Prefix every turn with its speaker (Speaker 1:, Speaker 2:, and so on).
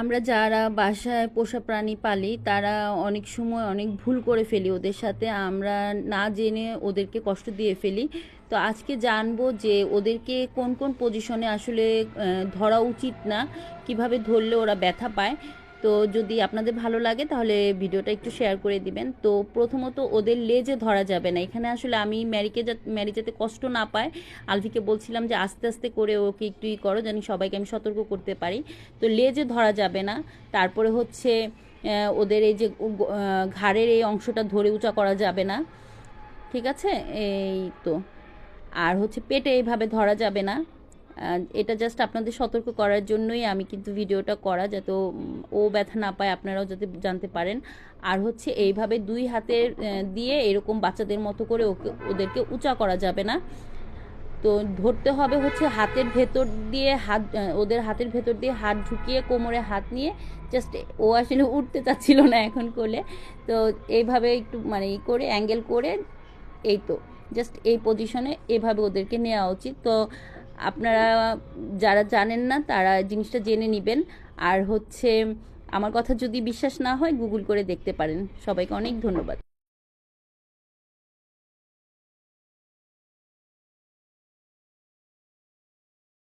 Speaker 1: আমরা যারা বাসায় পোষা প্রাণী পালি, তারা অনেক সময় অনেক ভুল করে ফেলি ওদের সাথে। আমরা না জেনে ওদেরকে কষ্ট দিয়ে ফেলি। তো আজকে জানব যে ওদেরকে কোন কোন পজিশনে আসলে ধরা উচিত না, কীভাবে ধরলে ওরা ব্যথা পায়। তো যদি আপনাদের ভালো লাগে, তাহলে ভিডিওটা একটু শেয়ার করে দিবেন। তো প্রথমত ওদের লেজে ধরা যাবে না। এখানে আসলে আমি ম্যারিকে ম্যারি যাতে কষ্ট না পায়, আলভিকে বলছিলাম যে আস্তে আস্তে করে ওকে একটু ই করো জানি সবাইকে আমি সতর্ক করতে পারি। তো লেজে ধরা যাবে না। তারপরে হচ্ছে ওদের এই যে ঘাড়ের এই অংশটা ধরে উঁচা করা যাবে না। ঠিক আছে? এই তো। আর হচ্ছে পেটে এইভাবে ধরা যাবে না। এটা জাস্ট আপনাদের সতর্ক করার জন্যই আমি কিন্তু ভিডিওটা করা যাতে ও, ব্যথা না পায় আপনারাও যাতে জানতে পারেন। আর হচ্ছে এইভাবে দুই হাতের দিয়ে এরকম বাচ্চাদের মতো করে ওকে ওদেরকে উঁচা করা যাবে না। তো ধরতে হবে হচ্ছে হাতের ভেতর দিয়ে হাত ওদের হাতের ভেতর দিয়ে হাত ঢুকিয়ে কোমরে হাত নিয়ে জাস্ট ও আসলে উঠতে চাচ্ছিল না এখন কোলে। তো এইভাবে একটু মানে ই করে অ্যাঙ্গেল করে এই তো। জাস্ট এই পজিশনে এভাবে ওদেরকে নেওয়া উচিত। তো আপনারা যারা জানেন না, তারা জিনিসটা জেনে নেবেন। আর হচ্ছে, আমার কথা যদি বিশ্বাস না হয়, গুগল করে দেখতে পারেন। সবাইকে অনেক ধন্যবাদ।